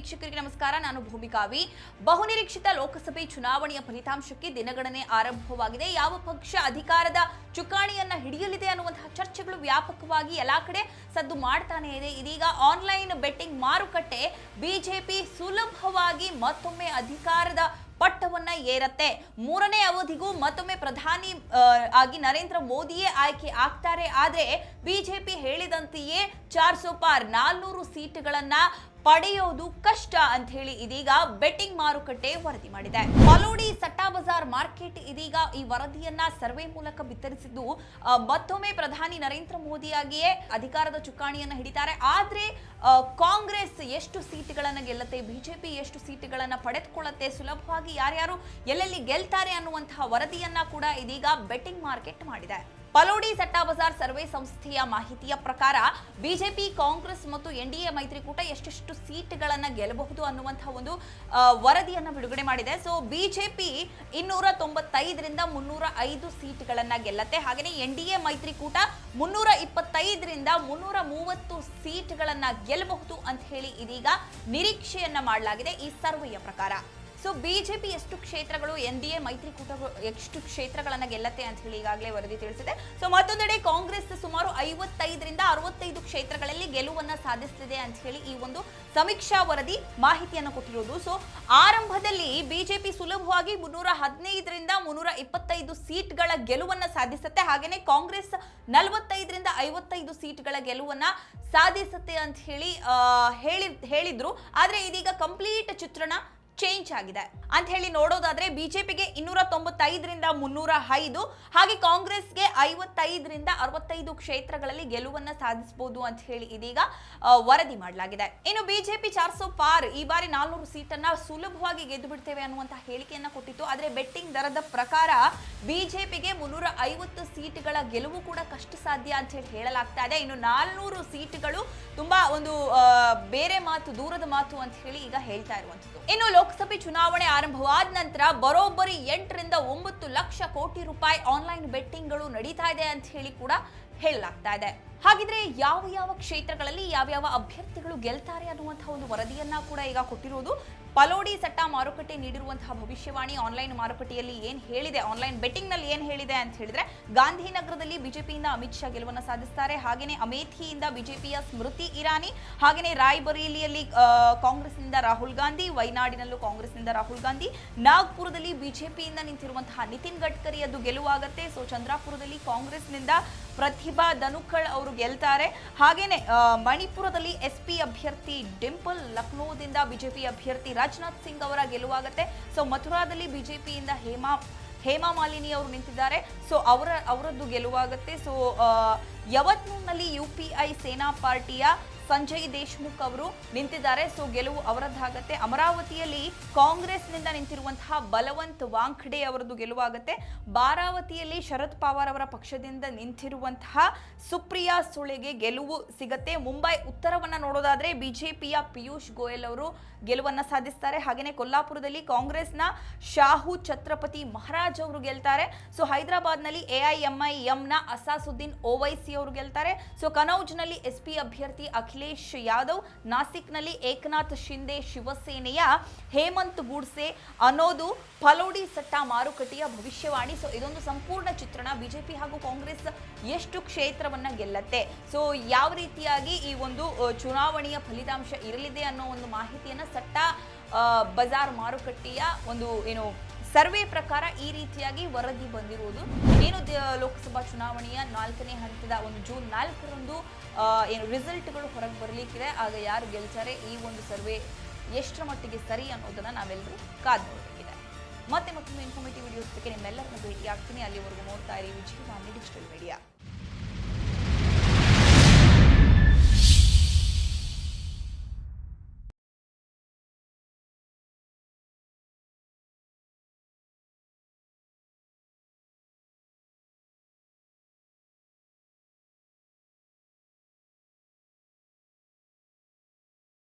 ವೀಕ್ಷಕರಿಗೆ ನಮಸ್ಕಾರ. ನಾನು ಭೂಮಿಕಾವಿ. ಬಹುನಿರೀಕ್ಷಿತ ಲೋಕಸಭೆ ಚುನಾವಣೆಯ ಫಲಿತಾಂಶಕ್ಕೆ ದಿನಗಣನೆ ಆರಂಭವಾಗಿದೆ. ಯಾವ ಪಕ್ಷ ಅಧಿಕಾರದ ಚುಕ್ಕಾಣಿಯನ್ನ ಹಿಡಿಯಲಿದೆ ಅನ್ನುವಂತಹ ಚರ್ಚೆಗಳು ವ್ಯಾಪಕವಾಗಿ ಎಲ್ಲಾ ಕಡೆ ಸದ್ದು ಮಾಡ್ತಾನೆ ಇದೆ. ಇದೀಗ ಆನ್ಲೈನ್ ಬೆಟ್ಟಿಂಗ್ ಮಾರುಕಟ್ಟೆ ಬಿಜೆಪಿ ಸುಲಭವಾಗಿ ಮತ್ತೊಮ್ಮೆ ಅಧಿಕಾರದ ಪಟ್ಟವನ್ನ ಏರತ್ತೆ. ಮೂರನೇ ಅವಧಿಗೂ ಮತ್ತೊಮ್ಮೆ ಪ್ರಧಾನಿ ಆಗಿ ನರೇಂದ್ರ ಮೋದಿಯೇ ಆಯ್ಕೆ ಆಗ್ತಾರೆ. ಆದ್ರೆ ಬಿಜೆಪಿ ಹೇಳಿದಂತೆಯೇ ಚಾರ್ ಸೋಪಾರ್ ನಾಲ್ನೂರು ಸೀಟ್ಗಳನ್ನ ಪಡೆಯೋದು ಕಷ್ಟ ಅಂತ ಹೇಳಿ ಇದೀಗ ಬೆಟ್ಟಿಂಗ್ ಮಾರುಕಟ್ಟೆ ವರದಿ ಮಾಡಿದೆ. ಮಲೋಡಿ ಸಟ್ಟಾ ಬಜಾರ್ ಮಾರ್ಕೆಟ್ ಇದೀಗ ಈ ವರದಿಯನ್ನ ಸರ್ವೆ ಮೂಲಕ ಬಿತ್ತರಿಸಿದ್ದು ಮತ್ತೊಮ್ಮೆ ಪ್ರಧಾನಿ ನರೇಂದ್ರ ಮೋದಿಯಾಗಿಯೇ ಅಧಿಕಾರದ ಚುಕ್ಕಾಣಿಯನ್ನು ಹಿಡಿತಾರೆ. ಆದ್ರೆ ಕಾಂಗ್ರೆಸ್ ಎಷ್ಟು ಸೀಟ್ಗಳನ್ನ ಗೆಲ್ಲತ್ತೆ, ಬಿಜೆಪಿ ಎಷ್ಟು ಸೀಟ್ಗಳನ್ನ ಪಡೆದುಕೊಳ್ಳುತ್ತೆ, ಸುಲಭವಾಗಿ ಯಾರ್ಯಾರು ಎಲ್ಲೆಲ್ಲಿ ಗೆಲ್ತಾರೆ ಅನ್ನುವಂತಹ ವರದಿಯನ್ನ ಕೂಡ ಇದೀಗ ಬೆಟ್ಟಿಂಗ್ ಮಾರ್ಕೆಟ್ ಮಾಡಿದೆ. ಪಲೋಡಿ ಸಟ್ಟಾ ಬಜಾರ್ ಸರ್ವೆ ಸಂಸ್ಥೆಯ ಮಾಹಿತಿಯ ಪ್ರಕಾರ ಬಿಜೆಪಿ, ಕಾಂಗ್ರೆಸ್ ಮತ್ತು ಎನ್ಡಿಎ ಮೈತ್ರಿಕೂಟ ಎಷ್ಟೆಷ್ಟು ಸೀಟ್ಗಳನ್ನು ಗೆಲ್ಲಬಹುದು ಅನ್ನುವಂತಹ ಒಂದು ವರದಿಯನ್ನು ಬಿಡುಗಡೆ ಮಾಡಿದೆ. ಸೊ ಬಿಜೆಪಿ ಇನ್ನೂರ ತೊಂಬತ್ತೈದರಿಂದ ಮುನ್ನೂರ ಐದು ಸೀಟ್ಗಳನ್ನು ಗೆಲ್ಲತ್ತೆ. ಹಾಗೆಯೇ ಎನ್ ಡಿ ಎ ಮೈತ್ರಿಕೂಟ ಮುನ್ನೂರ ಇಪ್ಪತ್ತೈದರಿಂದ ಮುನ್ನೂರ ಮೂವತ್ತು ಸೀಟ್ಗಳನ್ನು ಗೆಲ್ಲಬಹುದು ಅಂತ ಹೇಳಿ ಇದೀಗ ನಿರೀಕ್ಷೆಯನ್ನ ಮಾಡಲಾಗಿದೆ ಈ ಸರ್ವೆಯ ಪ್ರಕಾರ. ಸೊ ಬಿಜೆಪಿ ಎಷ್ಟು ಕ್ಷೇತ್ರಗಳು ಎನ್ ಡಿ ಎ ಮೈತ್ರಿಕೂಟ ಎಷ್ಟು ಕ್ಷೇತ್ರಗಳನ್ನು ಗೆಲ್ಲತ್ತೆ ಅಂತ ಹೇಳಿ ಈಗಾಗಲೇ ವರದಿ ತಿಳಿಸಿದೆ. ಸೊ ಮತ್ತೊಂದೆಡೆ ಕಾಂಗ್ರೆಸ್ ಸುಮಾರು ಐವತ್ತೈದರಿಂದ ಅರವತ್ತೈದು ಕ್ಷೇತ್ರಗಳಲ್ಲಿ ಗೆಲುವನ್ನ ಸಾಧಿಸುತ್ತಿದೆ ಅಂತ ಹೇಳಿ ಈ ಒಂದು ಸಮೀಕ್ಷಾ ವರದಿ ಮಾಹಿತಿಯನ್ನು ಕೊಟ್ಟಿರೋದು. ಸೊ ಆರಂಭದಲ್ಲಿ ಬಿಜೆಪಿ ಸುಲಭವಾಗಿ ಮುನ್ನೂರ ಹದಿನೈದರಿಂದ ಮುನ್ನೂರ ಇಪ್ಪತ್ತೈದು ಸೀಟ್ಗಳ ಗೆಲುವನ್ನ ಸಾಧಿಸುತ್ತೆ. ಹಾಗೆಯೇ ಕಾಂಗ್ರೆಸ್ ನಲವತ್ತೈದರಿಂದ ಐವತ್ತೈದು ಸೀಟ್ಗಳ ಗೆಲುವನ್ನ ಸಾಧಿಸುತ್ತೆ ಅಂತ ಹೇಳಿ ಹೇಳಿ ಹೇಳಿದ್ರು. ಆದರೆ ಇದೀಗ ಕಂಪ್ಲೀಟ್ ಚಿತ್ರಣ ಚೇಂಜ್ ಆಗಿದೆ. ಅಂತ ಹೇಳಿ ನೋಡೋದಾದ್ರೆ ಬಿಜೆಪಿಗೆ ಇನ್ನೂರ ತೊಂಬತ್ತೈದರಿಂದ ಮುನ್ನೂರ ಐದು ಹಾಗೆ ಕಾಂಗ್ರೆಸ್ಗೆ ಐವತ್ತೈದರಿಂದ ಅರವತ್ತೈದು ಕ್ಷೇತ್ರಗಳಲ್ಲಿ ಗೆಲುವನ್ನ ಸಾಧಿಸಬಹುದು ಅಂತ ಹೇಳಿ ಇದೀಗ ವರದಿ ಮಾಡಲಾಗಿದೆ. ಇನ್ನು ಬಿಜೆಪಿ ಚಾರ್ ಸೋ ಪಾರ್ ಈ ಬಾರಿ ನಾಲ್ನೂರು ಸೀಟನ್ನ ಸುಲಭವಾಗಿ ಗೆದ್ದು ಬಿಡ್ತೇವೆ ಅನ್ನುವಂತಹ ಹೇಳಿಕೆಯನ್ನ ಕೊಟ್ಟಿತ್ತು. ಆದರೆ ಬೆಟ್ಟಿಂಗ್ ದರದ ಪ್ರಕಾರ ಬಿಜೆಪಿಗೆ ಮುನ್ನೂರ ಐವತ್ತು ಸೀಟ್ಗಳ ಗೆಲುವು ಕೂಡ ಕಷ್ಟ ಸಾಧ್ಯ ಅಂತ ಹೇಳಿ ಹೇಳಲಾಗ್ತಾ ಇದೆ. ಇನ್ನು ನಾಲ್ನೂರು ಸೀಟ್ಗಳು ತುಂಬಾ ಒಂದು ಬೇರೆ ಮಾತು, ದೂರದ ಮಾತು ಅಂತ ಹೇಳಿ ಈಗ ಹೇಳ್ತಾ ಇರುವಂತದ್ದು ಇನ್ನು ಲೋಕಸಭೆ ಚುನಾವಣೆ ಆರಂಭವಾದ ನಂತರ ಬರೋಬ್ಬರಿ ಎಂಟರಿಂದ ಒಂಬತ್ತು ಲಕ್ಷ ಕೋಟಿ ರೂಪಾಯಿ ಆನ್ಲೈನ್ ಬೆಟ್ಟಿಂಗ್ಗಳು ನಡೀತಾ ಇದೆ ಅಂತ ಹೇಳಿ ಕೂಡ ಹೇಳಲಾಗ್ತಾ ಇದೆ. ಹಾಗಿದ್ರೆ ಯಾವ ಯಾವ ಕ್ಷೇತ್ರಗಳಲ್ಲಿ ಯಾವ್ಯಾವ ಅಭ್ಯರ್ಥಿಗಳು ಗೆಲ್ತಾರೆ ಅನ್ನುವಂತಹ ಒಂದು ವರದಿಯನ್ನ ಕೂಡ ಈಗ ಕೊಟ್ಟಿರುವುದು ಪಲೋಡಿ ಸಟ್ಟ ಮಾರುಕಟ್ಟೆ ನೀಡಿರುವಂತಹ ಭವಿಷ್ಯವಾಣಿ ಆನ್ಲೈನ್ ಮಾರುಕಟ್ಟೆಯಲ್ಲಿ ಏನ್ ಹೇಳಿದೆ? ಆನ್ಲೈನ್ ಬೆಟ್ಟಿಂಗ್ನಲ್ಲಿ ಏನ್ ಹೇಳಿದೆ ಅಂತ ಹೇಳಿದ್ರೆ, ಗಾಂಧಿನಗರದಲ್ಲಿ ಬಿಜೆಪಿಯಿಂದ ಅಮಿತ್ ಶಾ ಗೆಲುವನ್ನ ಸಾಧಿಸ್ತಾರೆ. ಹಾಗೆಯೇ ಅಮೇಥಿಯಿಂದ ಬಿಜೆಪಿಯ ಸ್ಮೃತಿ ಇರಾನಿ ಹಾಗೆಯೇ ರಾಯ್ಬರೇಲಿಯಲ್ಲಿ ಕಾಂಗ್ರೆಸ್ ಕಾಂಗ್ರೆಸ್ನಿಂದ ರಾಹುಲ್ ಗಾಂಧಿ, ವೈನಾಡಿನಲ್ಲೂ ಕಾಂಗ್ರೆಸ್ನಿಂದ ರಾಹುಲ್ ಗಾಂಧಿ, ನಾಗ್ಪುರದಲ್ಲಿ ಬಿಜೆಪಿಯಿಂದ ನಿಂತಿರುವಂತಹ ನಿತಿನ್ ಗಡ್ಕರಿ ಅದು ಗೆಲುವಾಗತ್ತೆ. ಸೊ, ಚಂದ್ರಾಪುರದಲ್ಲಿ ಕಾಂಗ್ರೆಸ್ನಿಂದ ಪ್ರತಿಭಾ ಧನುಕಳ್ ಅವರು ಗೆಲ್ತಾರೆ. ಹಾಗೇನೆ ಮಣಿಪುರದಲ್ಲಿ ಎಸ್ ಪಿ ಅಭ್ಯರ್ಥಿ ಡಿಂಪಲ್ ಲಕ್ನೋದಿಂದ ಬಿಜೆಪಿ ಅಭ್ಯರ್ಥಿ ರಾಜನಾಥ್ ಸಿಂಗ್ ಅವರ ಗೆಲುವಾಗತ್ತೆ. ಸೊ, ಮಥುರಾದಲ್ಲಿ ಬಿಜೆಪಿಯಿಂದ ಹೇಮಾ ಹೇಮಾ ಮಾಲಿನಿ ಅವರು ನಿಂತಿದ್ದಾರೆ. ಸೊ, ಅವರ, ಅವರದ್ದು ಗೆಲುವಾಗತ್ತೆ. ಸೊ ಯವತ್ನೂರ್ನಲ್ಲಿ ಯು ಪಿ ಐ ಸೇನಾ ಪಾರ್ಟಿಯ ಸಂಜಯ್ ದೇಶ್ಮುಖ್ ಅವರು ನಿಂತಿದ್ದಾರೆ. ಸೊ, ಗೆಲುವು ಅವರದ್ದಾಗತ್ತೆ. ಅಮರಾವತಿಯಲ್ಲಿ ಕಾಂಗ್ರೆಸ್ನಿಂದ ನಿಂತಿರುವಂತಹ ಬಲವಂತ್ ವಾಂಖಡೆ ಅವರದ್ದು ಗೆಲುವಾಗುತ್ತೆ. ಬಾರಾವತಿಯಲ್ಲಿ ಶರದ್ ಪವಾರ್ ಅವರ ಪಕ್ಷದಿಂದ ನಿಂತಿರುವಂತಹ ಸುಪ್ರಿಯಾ ಸುಳೆಗೆ ಗೆಲುವು ಸಿಗತ್ತೆ. ಮುಂಬೈ ಉತ್ತರವನ್ನ ನೋಡೋದಾದ್ರೆ ಬಿಜೆಪಿಯ ಪಿಯೂಷ್ ಗೋಯಲ್ ಅವರು ಗೆಲುವನ್ನ ಸಾಧಿಸ್ತಾರೆ. ಹಾಗೆಯೇ ಕೊಲ್ಲಾಪುರದಲ್ಲಿ ಕಾಂಗ್ರೆಸ್ನ ಶಾಹು ಛತ್ರಪತಿ ಮಹಾರಾಜ್ ಅವರು ಗೆಲ್ತಾರೆ. ಸೊ, ಹೈದರಾಬಾದ್ನಲ್ಲಿ ಎಐಎಂಐಎಂನ ಅಸಾಸುದ್ದೀನ್ ಓವೈಸಿ ಅವರು ಗೆಲ್ತಾರೆ. ಸೊ, ಕನೌಜ್ನಲ್ಲಿ ಎಸ್ಪಿ ಅಭ್ಯರ್ಥಿ ಅಭ್ಯರ್ಥಿ ಅಖಿಲೇಶ್ ಯಾದವ್, ನಾಸಿಕ್ನಲ್ಲಿ ಏಕನಾಥ್ ಶಿಂದೆ ಶಿವಸೇನೆಯ ಹೇಮಂತ್ ಗೂಡ್ಸೆ ಅನ್ನೋದು ಫಲೋಡಿ ಸಟ್ಟ ಮಾರುಕಟ್ಟೆಯ ಭವಿಷ್ಯವಾಣಿ. ಸೊ ಇದೊಂದು ಸಂಪೂರ್ಣ ಚಿತ್ರಣ. ಬಿಜೆಪಿ ಹಾಗೂ ಕಾಂಗ್ರೆಸ್ ಎಷ್ಟು ಕ್ಷೇತ್ರವನ್ನ ಗೆಲ್ಲತ್ತೆ? ಸೊ ಯಾವ ರೀತಿಯಾಗಿ ಈ ಒಂದು ಚುನಾವಣೆಯ ಫಲಿತಾಂಶ ಇರಲಿದೆ ಅನ್ನೋ ಒಂದು ಮಾಹಿತಿಯನ್ನ ಸಟ್ಟ ಬಜಾರ್ ಮಾರುಕಟ್ಟೆಯ ಒಂದು, ಏನು ಸರ್ವೆ ಪ್ರಕಾರ ಈ ರೀತಿಯಾಗಿ ವರದಿ ಬಂದಿರುವುದು. ಏನು ಲೋಕಸಭಾ ಚುನಾವಣೆಯ ನಾಲ್ಕನೇ ಹಂತದ ಒಂದು ಜೂನ್ ನಾಲ್ಕರಂದು ಏನು ರಿಸಲ್ಟ್ಗಳು ಹೊರಗೆ ಬರಲಿಕ್ಕಿದೆ. ಆಗ ಯಾರು ಗೆಲ್ತಾರೆ ಈ ಒಂದು ಸರ್ವೆ ಎಷ್ಟರ ಮಟ್ಟಿಗೆ ಸರಿ ಅನ್ನೋದನ್ನ ನಾವೆಲ್ಲರೂ ಕಾದು ನೋಡಬೇಕಿದೆ. ಮತ್ತೆ ಮತ್ತೊಂದು ಇನ್ಫಾರ್ಮೇಟಿವ್ ವಿಡಿಯೋಸ್ಗೆ ನಿಮ್ಮೆಲ್ಲರನ್ನು ಭೇಟಿ ಆಗ್ತೀನಿ ಅಲ್ಲಿವರೆಗೂ ನೋಡ್ತಾ ಇರಿ ವಿಜಯವಾಣಿ ಡಿಜಿಟಲ್ ಮೀಡಿಯಾ